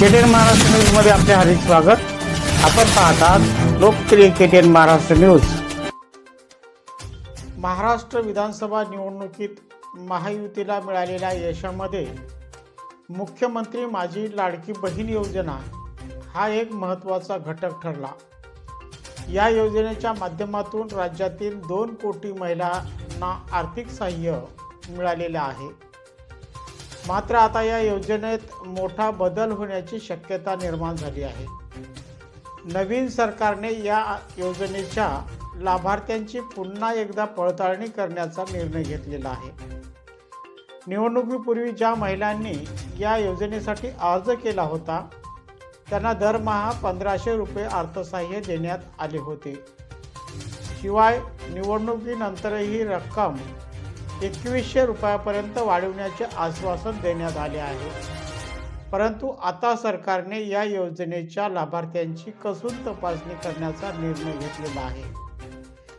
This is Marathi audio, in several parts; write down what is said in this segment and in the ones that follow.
केटेन महाराष्ट्र न्यूजमध्ये आपले हार्दिक स्वागत. आपण पाहतात लोकप्रिय केटेन महाराष्ट्र न्यूज महाराष्ट्र विधानसभा निवडणुकीत महायुतीला मिळालेल्या यशामध्ये मुख्यमंत्री माझी लाडकी बहीण योजना हा एक महत्त्वाचा घटक ठरला. या योजनेच्या माध्यमातून राज्यातील दोन कोटी महिलांना आर्थिक सहाय्य मिळालेलं आहे. मात्र आता या योजनेत मोठा बदल होण्याची शक्यता निर्माण झाली आहे. नवीन सरकारने या योजनेच्या लाभार्थ्यांची पुन्हा एकदा पडताळणी करण्याचा निर्णय घेतलेला आहे. निवडणुकीपूर्वी ज्या महिलांनी या योजनेसाठी अर्ज केला होता त्यांना दरमहा पंधराशे रुपये अर्थसहाय्य देण्यात आले होते. शिवाय निवडणुकीनंतरही रक्कम एकवीसशे रुपयापर्यंत वाढवण्याचे आश्वासन देण्यात आले आहे. परंतु आता सरकारने या योजनेच्या लाभार्थ्यांची कसून तपासणी करण्याचा निर्णय घेतलेला आहे.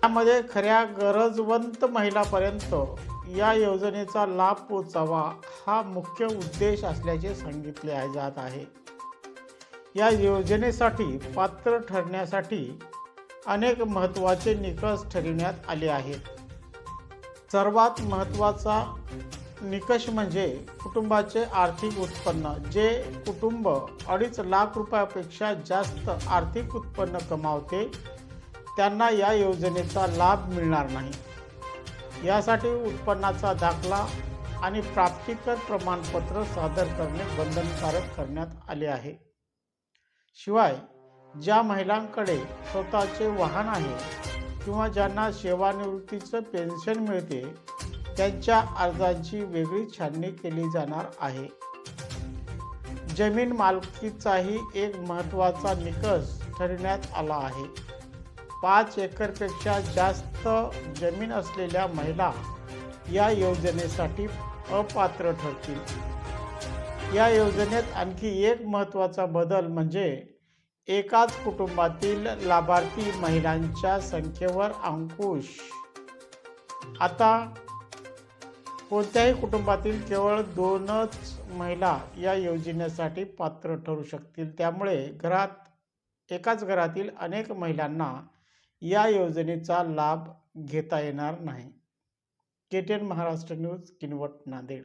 त्यामध्ये खऱ्या गरजवंत महिलापर्यंत या योजनेचा लाभ पोचावा हा मुख्य उद्देश असल्याचे सांगितले जात आहे. या योजनेसाठी पात्र ठरण्यासाठी अनेक महत्त्वाचे निकष ठरविण्यात आले आहेत. सर्वात महत्त्वाचा निकष म्हणजे कुटुंबाचे आर्थिक उत्पन्न. जे कुटुंब अडीच लाख रुपयापेक्षा जास्त आर्थिक उत्पन्न कमावते त्यांना या योजनेचा लाभ मिळणार नाही. यासाठी उत्पन्नाचा दाखला आणि प्राप्तिकर प्रमाणपत्र सादर करणे बंधनकारक करण्यात आले आहे. शिवाय ज्या महिलांकडे स्वतःचे वाहन आहे किंवा ज्यांना सेवानिवृत्तीचं पेन्शन मिळते त्यांच्या अर्जांची वेगळी छाननी केली जाणार आहे. जमीन मालकीचाही एक महत्त्वाचा निकष ठरण्यात आला आहे. पाच एकरपेक्षा जास्त जमीन असलेल्या महिला या योजनेसाठी अपात्र ठरतील. या योजनेत आणखी एक महत्त्वाचा बदल म्हणजे एकाच कुटुंबातील लाभार्थी महिलांच्या संख्येवर अंकुश. आता कोणत्याही कुटुंबातील केवळ दोनच महिला या योजनेसाठी पात्र ठरू शकतील. त्यामुळे घरात एकाच घरातील अनेक महिलांना या योजनेचा लाभ घेता येणार नाही. K T N Maharashtra news Kinwat Nanded.